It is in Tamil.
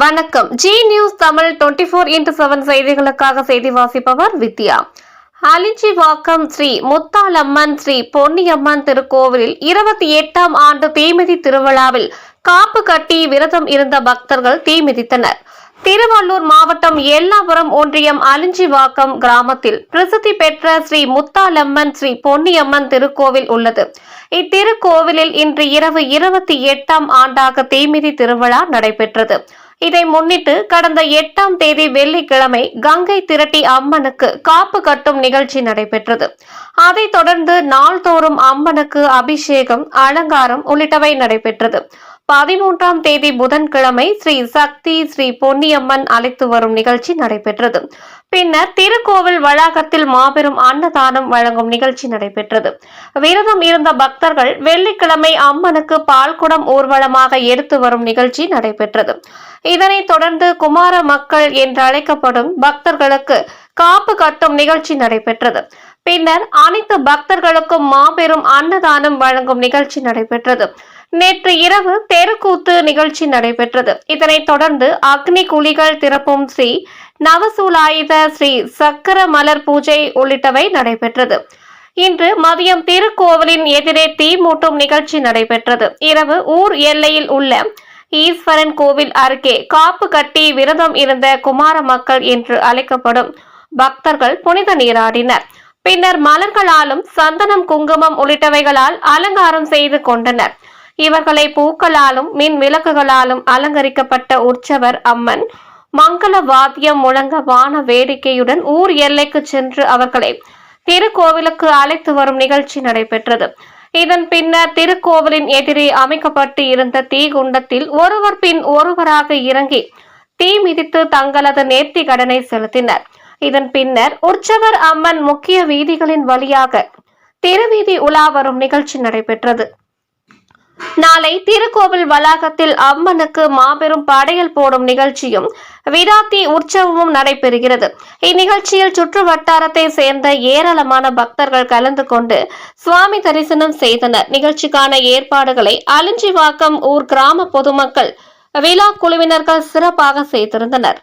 வணக்கம். Zee news Tamil twenty four into seven செய்திகளுக்காக செய்தி வாசிப்பவர் வித்யா. அலிஞ்சிவாக்கம் ஸ்ரீ முத்தாலம்மன் ஸ்ரீ பொன்னியம்மன் திருக்கோவிலில் இருபத்தி எட்டாம் ஆண்டு தீமிதி திருவிழாவில் காப்பு கட்டி விரதம் இருந்த பக்தர்கள் தீமிதித்தனர் திருவள்ளூர் மாவட்டம் எல்லாபுரம் ஒன்றியம் அலிஞ்சிவாக்கம் கிராமத்தில் பிரசித்தி பெற்ற ஸ்ரீ முத்தாலம்மன் ஸ்ரீ பொன்னியம்மன் திருக்கோவில் உள்ளது. இத்திருக்கோவிலில் இன்று இரவு இருபத்தி எட்டாம் ஆண்டாக தீமிதி திருவிழா நடைபெற்றது. இதை முன்னிட்டு கடந்த எட்டாம் தேதி வெள்ளிக்கிழமை கங்கை திரட்டி அம்மனுக்கு காப்பு கட்டும் நிகழ்ச்சி நடைபெற்றது. அதைத் தொடர்ந்து நாள்தோறும் அம்மனுக்கு அபிஷேகம் அலங்காரம் உள்ளிட்டவை நடைபெற்றது. பதிமூன்றாம் தேதி புதன்கிழமை ஸ்ரீ சக்தி ஸ்ரீ பொன்னியம்மன் அழைத்து வரும் நிகழ்ச்சி நடைபெற்றது. பின்னர் திருக்கோவில் வளாகத்தில் மாபெரும் அன்னதானம் வழங்கும் நிகழ்ச்சி நடைபெற்றது. விரதம் இருந்த பக்தர்கள் வெள்ளிக்கிழமை அம்மனுக்கு பால்குடம் ஊர்வலமாக எடுத்து வரும் நிகழ்ச்சி நடைபெற்றது. இதனைத் தொடர்ந்து குமார மக்கள் என்று அழைக்கப்படும் பக்தர்களுக்கு காப்பு கட்டும் நிகழ்ச்சி நடைபெற்றது. பின்னர் அனைத்து பக்தர்களுக்கும் மாபெரும் அன்னதானம் வழங்கும் நிகழ்ச்சி நடைபெற்றது. நேற்று இரவு தெருக்கூத்து நிகழ்ச்சி நடைபெற்றது. இதனைத் தொடர்ந்து அக்னி குழிகள் திறப்பும் ஸ்ரீ நவசூலாயுத ஸ்ரீ சக்கர மலர் பூஜை உள்ளிட்டவை நடைபெற்றது. இன்று மதியம் திருக்கோவிலின் எதிரே தீ மூட்டும் நிகழ்ச்சி நடைபெற்றது. இரவு ஊர் எல்லையில் உள்ள ஈஸ்வரன் கோவில் அருகே காப்பு கட்டி விரதம் இருந்த குமார மக்கள் என்று அழைக்கப்படும் பக்தர்கள் புனித நீராடினர். பின்னர் மலர்களாலும் சந்தனம் குங்குமம் உள்ளிட்டவைகளால் அலங்காரம் செய்து கொண்டனர். இவர்களை பூக்களாலும் மின் விளக்குகளாலும் அலங்கரிக்கப்பட்ட உற்சவர் அம்மன் மங்கள வாத்தியம் முழங்க வான வேடிக்கையுடன் ஊர் எல்லைக்கு சென்று அவர்களை திருக்கோவிலுக்கு அழைத்து வரும் நிகழ்ச்சி நடைபெற்றது. இதன் பின்னர் திருக்கோவிலின் எதிரே அமைக்கப்பட்டு இருந்த தீகுண்டத்தில் ஒருவர் பின் ஒருவராக இறங்கி தீ மிதித்து தங்களது நேர்த்தி கடனை செலுத்தினர். இதன் பின்னர் உற்சவர் அம்மன் முக்கிய வீதிகளின் வழியாக திருவீதி உலா வரும் நிகழ்ச்சி நடைபெற்றது. நாளை திருக்கோவில் வளாகத்தில் அம்மனுக்கு மாபெரும் படையல் போடும் நிகழ்ச்சியும் விராத்தி உற்சவமும் நடைபெறுகிறது. இந்நிகழ்ச்சியில் சுற்று வட்டாரத்தை சேர்ந்த ஏராளமான பக்தர்கள் கலந்து கொண்டு சுவாமி தரிசனம் செய்தனர். நிகழ்ச்சிக்கான ஏற்பாடுகளை அலிஞ்சிவாக்கம் ஊர் கிராம பொதுமக்கள் விழா குழுவினர்கள் சிறப்பாக செய்திருந்தனர்.